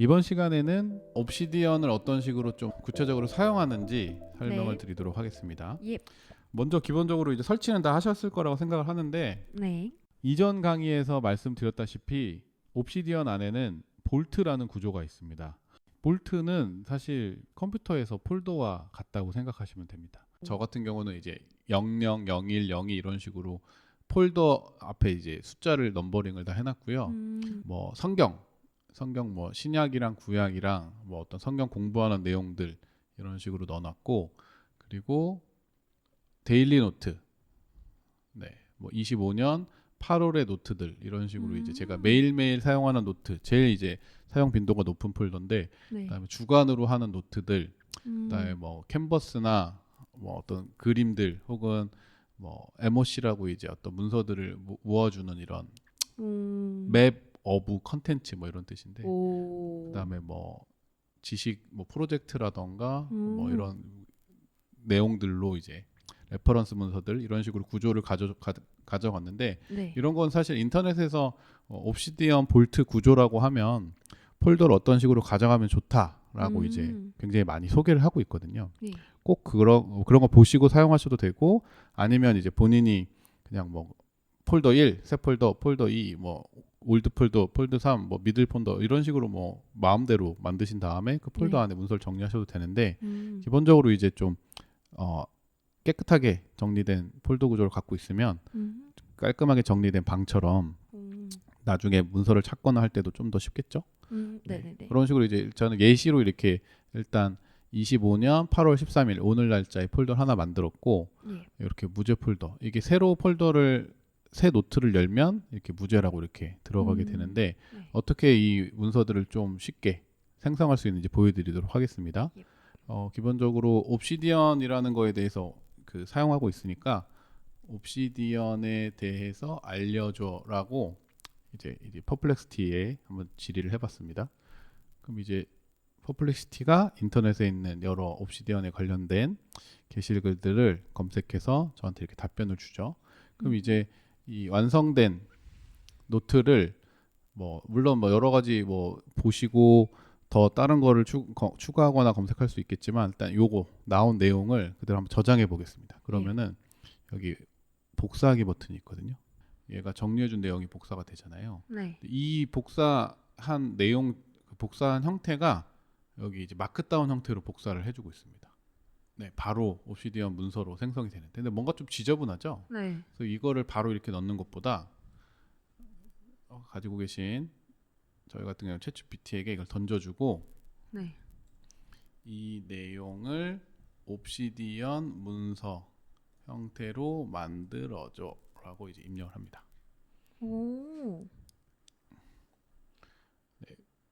이번 시간에는 옵시디언을 어떤 식으로 좀 구체적으로 사용하는지 설명을 네. 드리도록 하겠습니다. 예. 먼저 기본적으로 이제 설치는 다 하셨을 거라고 생각을 하는데 네. 이전 강의에서 말씀드렸다시피 옵시디언 안에는 볼트라는 구조가 있습니다. 볼트는 사실 컴퓨터에서 폴더와 같다고 생각하시면 됩니다. 저 같은 경우는 이제 00, 01, 02 이런 식으로 폴더 앞에 이제 숫자를 넘버링을 다 해놨고요. 음. 뭐 성경, 성경 뭐 신약이랑 구약이랑 뭐 어떤 성경 공부하는 내용들 이런 식으로 넣어놨고 그리고 데일리 노트, 네, 뭐 25년 8월의 노트들 이런 식으로 이제 제가 음. 매일매일 사용하는 노트, 제일 이제 사용 빈도가 높은 폴더인데 네. 그다음에 주간으로 하는 노트들, 음. 그다음에 뭐 캔버스나 뭐 어떤 그림들 혹은 뭐 MOC라고 이제 어떤 문서들을 모- 모아주는 이런 음. 맵 어부 컨텐츠 뭐 이런 뜻인데 오. 그다음에 뭐 지식 뭐 프로젝트라던가 뭐 음. 이런 내용들로 이제 레퍼런스 문서들 이런 식으로 구조를 가져 가, 가져갔는데 네. 이런 건 사실 인터넷에서 어, 옵시디언 볼트 구조라고 하면 폴더를 어떤 식으로 가져가면 좋다라고 음. 이제 굉장히 많이 소개를 하고 있거든요. 예. 꼭 그런 그런 거 보시고 사용하셔도 되고 아니면 이제 본인이 그냥 뭐 폴더 1, 새 폴더, 폴더 2, 뭐 올드 폴더, 폴더 3, 뭐 미들 폴더 이런 식으로 뭐 마음대로 만드신 다음에 그 폴더 네. 안에 문서를 정리하셔도 되는데 음. 기본적으로 이제 좀 어, 깨끗하게 정리된 폴더 구조를 갖고 있으면 음. 깔끔하게 정리된 방처럼 음. 나중에 문서를 찾거나 할 때도 좀 더 쉽겠죠. 음. 네. 그런 식으로 이제 저는 예시로 이렇게 일단 25년 8월 13일 오늘 날짜에 폴더 하나 만들었고 예. 이렇게 무제 폴더 이게 새로 폴더를 새 노트를 열면 이렇게 무제라고 이렇게 들어가게 음. 되는데 네. 어떻게 이 문서들을 좀 쉽게 생성할 수 있는지 보여드리도록 하겠습니다. 예. 어, 기본적으로 옵시디언이라는 거에 대해서 그 사용하고 있으니까 옵시디언에 대해서 알려줘라고 이제 이제 퍼플렉시티에 한번 질의를 해봤습니다. 그럼 이제 퍼플렉시티가 인터넷에 있는 여러 옵시디언에 관련된 게시글들을 검색해서 저한테 이렇게 답변을 주죠. 그럼 음. 이제 이 완성된 노트를 뭐 물론 뭐 여러 가지 뭐 보시고 더 다른 거를 추, 거- 추가하거나 검색할 수 있겠지만 일단 요거 나온 내용을 그대로 한번 저장해 보겠습니다. 그러면은 여기 복사하기 버튼이 있거든요. 얘가 정리해 준 내용이 복사가 되잖아요. 네. 이 복사한 내용 그 복사한 형태가 여기 이제 마크다운 형태로 복사를 해 주고 있습니다. 네, 바로 옵시디언 문서로 생성이 되는데 근데 뭔가 좀 지저분하죠. 네. 그래서 이거를 바로 이렇게 넣는 것보다 어, 가지고 계신 저희 같은 경우 챗 GPT에게 이걸 던져주고 네. 이 내용을 옵시디언 문서 형태로 만들어줘라고 이제 입력을 합니다. 오.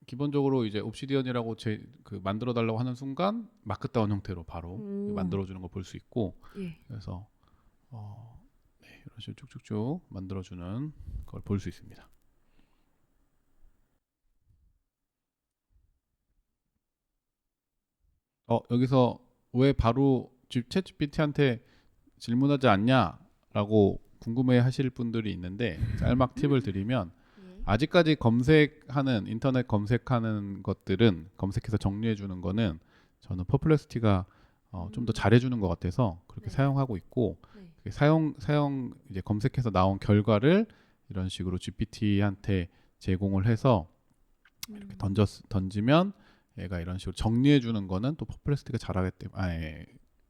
기본적으로 이제 옵시디언이라고 제 그 만들어 달라고 하는 순간 마크다운 형태로 바로 오. 만들어 주는 걸 볼 수 있고 예. 그래서 어, 네, 이런 식으로 쭉쭉쭉 만들어 주는 걸 볼 수 있습니다. 어, 여기서 왜 바로 챗 GPT한테 질문하지 않냐라고 궁금해 하실 분들이 있는데 짤막 팁을 드리면 예. 아직까지 검색하는 인터넷 검색하는 것들은 검색해서 정리해 주는 거는 저는 퍼플렉스티가 어, 좀더 음. 잘해 주는 것 같아서 그렇게 네. 사용하고 있고 네. 사용 사용 이제 검색해서 나온 결과를 이런 식으로 GPT한테 제공을 해서 이렇게 음. 던져 던지면 얘가 이런 식으로 정리해 주는 거는 또 퍼플렉스티가 잘하기 때문에 아, 예.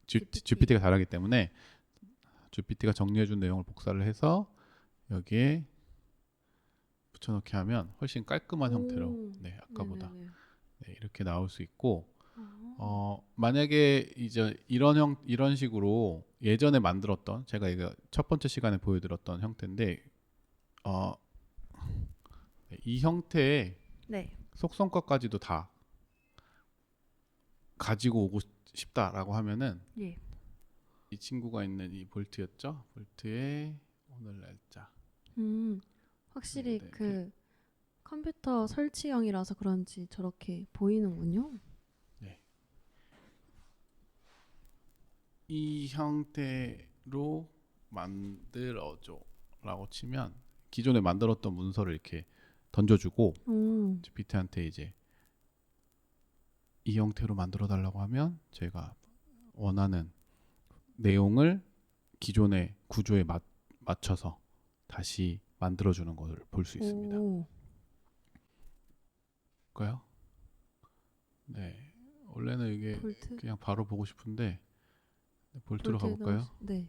G, GPT. GPT가 잘하기 때문에 GPT가 정리해 준 내용을 복사를 해서 여기에 붙여넣기 하면 훨씬 깔끔한 형태로 오. 네 아까보다 네네네. 네, 이렇게 나올 수 있고 아. 어 만약에 이제 이런 형 이런 식으로 예전에 만들었던 제가 이거 첫 번째 시간에 보여드렸던 형태인데 어 이 형태의 네. 속성과까지도 다 가지고 오고 싶다라고 하면은 예. 이 친구가 있는 이 볼트였죠 볼트의 오늘 날짜 음. 확실히 네, 네. 그 컴퓨터 설치형이라서 그런지 저렇게 보이는군요. 이 형태로 만들어줘라고 치면 기존에 만들었던 문서를 이렇게 던져주고 오. GPT한테 이제 이 형태로 만들어 달라고 하면 제가 원하는 내용을 기존의 구조에 맞, 맞춰서 다시 만들어 주는 걸볼수 있습니다. 오. 볼까요? 네. 원래는 이게 볼트. 그냥 바로 보고 싶은데 네, 볼트로 가볼까요? 수- 네.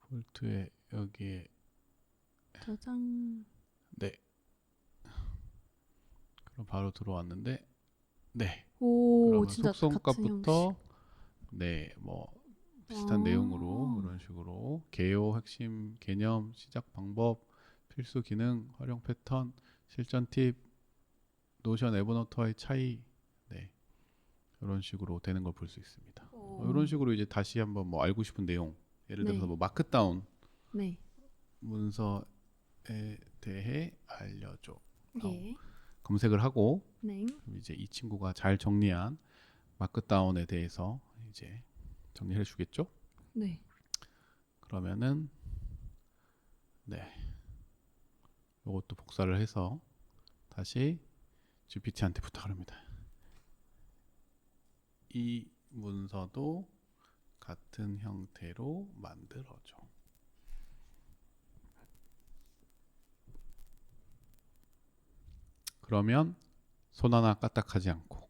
볼트에 여기에 저장. 네. 그럼 바로 들어왔는데 네. 오, 진짜 속성값부터 네, 뭐 비슷한 아. 내용으로 이런 식으로 개요, 핵심, 개념, 시작 방법, 필수 기능, 활용 패턴, 실전 팁, 노션 에버노트와의 차이, 네 이런 식으로 되는 걸 볼 수 있습니다. 오. 어, 이런 식으로 이제 다시 한번 뭐 알고 싶은 내용, 예를 들어서 네. 뭐 마크다운 네. 문서에 대해 알려줘. 예. 검색을 하고 네. 이제 이 친구가 잘 정리한 마크다운에 대해서 이제 정리해 주겠죠? 네. 그러면은 네. 이것도 복사를 해서 다시 GPT한테 부탁을 합니다. 이 문서도 같은 형태로 만들어줘. 그러면 손 하나 까딱하지 않고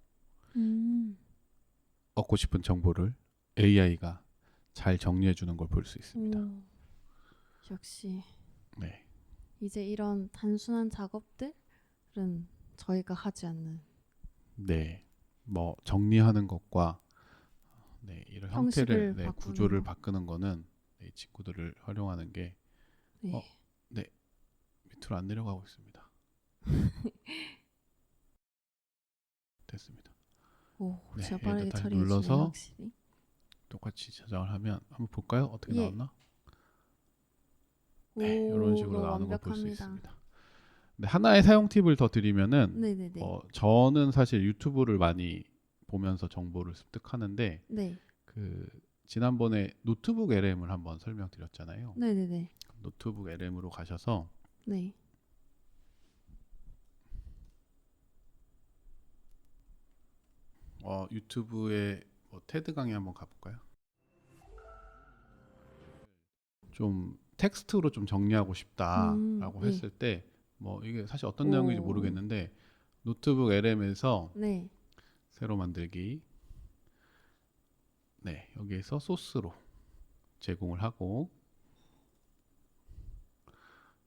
음. 얻고 싶은 정보를 AI가 잘 정리해 주는 걸 볼 수 있습니다. 오. 역시 네. 이제 이런 단순한 작업들은 저희가 하지 않는 네. 뭐 정리하는 것과 네, 이런 형태를 네, 구조를 거. 바꾸는 거는 네, 이 친구들을 활용하는 게 네. 어. 밑으로 안 내려가고 있습니다. 됐습니다. 오, 네, 진짜 빠르게 처리해 눌러서 확실히. 똑같이 저장을 하면 한번 볼까요? 어떻게 예. 나왔나? 네, 이런 식으로 나오는 걸 볼 수. 있습니다. 네, 하나의 사용 팁을 더 드리면은 네네네. 어, 저는 사실 유튜브를 많이 보면서 정보를 습득하는데 네. 그 지난번에 노트북 LM을 한번 설명드렸잖아요. 네네네. 노트북 LM으로 가셔서 네. 어, 유튜브에 뭐 테드 강의 한번 가볼까요? 좀 텍스트로 좀 정리하고 싶다라고 음, 예. 했을 때 뭐 이게 사실 어떤 내용인지 오. 모르겠는데 노트북 LM에서 네. 새로 만들기 네 여기에서 소스로 제공을 하고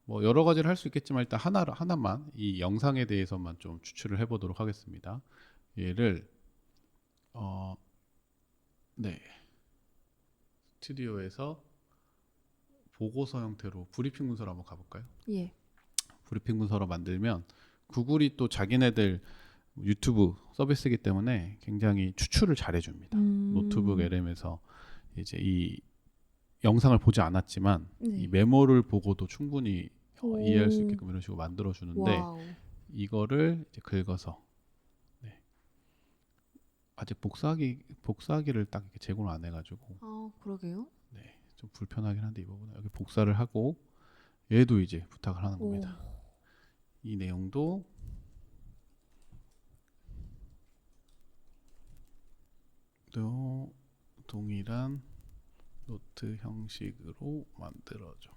뭐 여러 가지를 할 수 있겠지만 일단 하나 하나만 이 영상에 대해서만 좀 추출을 해보도록 하겠습니다. 얘를 어, 어네 스튜디오에서 보고서 형태로 브리핑 문서로 한번 가볼까요? 예. 브리핑 문서로 만들면 구글이 또 자기네들 유튜브 서비스이기 때문에 굉장히 추출을 잘 해줍니다. 음. 노트북 LM에서 이제 이 영상을 보지 않았지만 네. 이 메모를 보고도 충분히 어, 오. 이해할 수 있게끔 이런 식으로 만들어 주는데. 이거를 이제 긁어서 네. 아직 복사하기 복사하기를 딱 이렇게 제공을 안 해가지고 아, 그러게요. 네, 좀 불편하긴 한데 이 부분은 여기 복사를 하고 얘도 이제 부탁을 하는 오. 겁니다. 이 내용도 또 동일한 노트 형식으로 만들어줘.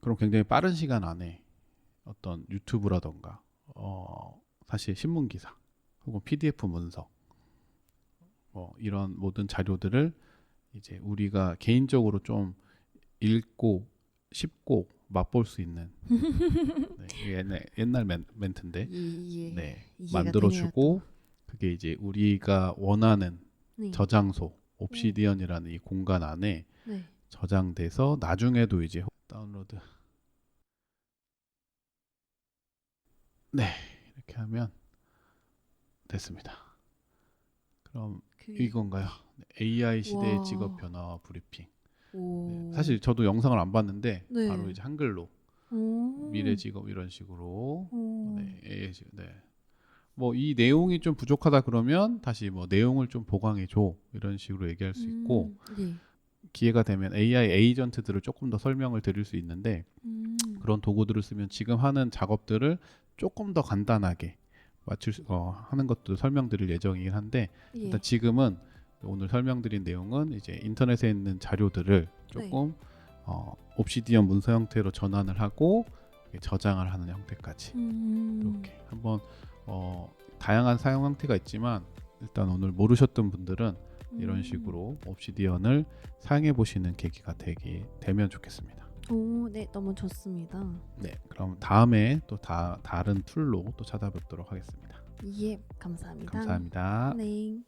그럼 굉장히 빠른 시간 안에 어떤 유튜브라던가 어, 사실 신문 기사 혹은 PDF 문서 뭐 이런 모든 자료들을 이제 우리가 개인적으로 좀 읽고 쉽고 맛볼 수 있는 네, 옛날, 옛날 멘, 멘트인데 이, 예. 네, 만들어주고 그게 이제 우리가 원하는 네. 저장소 옵시디언이라는 이 공간 안에 네. 저장돼서 나중에도 이제 다운로드 네 이렇게 하면 됐습니다. 그럼 그 이건가요? 네, AI 시대의 와. 직업 변화와 브리핑. 오. 네, 사실 저도 영상을 안 봤는데 네. 바로 이제 한글로 오. 미래 직업 이런 식으로 오. 네, AI 시- 네. 뭐 이 내용이 좀 부족하다 그러면 다시 뭐 내용을 좀 보강해 줘 이런 식으로 얘기할 수 있고 음, 예. 기회가 되면 AI 에이전트들을 조금 더 설명을 드릴 수 있는데 음. 그런 도구들을 쓰면 지금 하는 작업들을 조금 더 간단하게 맞출 수- 어, 하는 것도 설명드릴 예정이긴 한데 예. 일단 지금은 오늘 설명드린 내용은 이제 인터넷에 있는 자료들을 조금 어, 옵시디언 문서 형태로 전환을 하고 저장을 하는 형태까지 음. 이렇게 한번 어, 다양한 사용 형태가 있지만 일단 오늘 모르셨던 분들은 이런 음. 식으로 옵시디언을 사용해 보시는 계기가 되기 되면 좋겠습니다. 오, 네, 너무 좋습니다. 네, 그럼 다음에 또 다, 다른 툴로 또 찾아뵙도록 하겠습니다. 예, 감사합니다. 감사합니다. 네.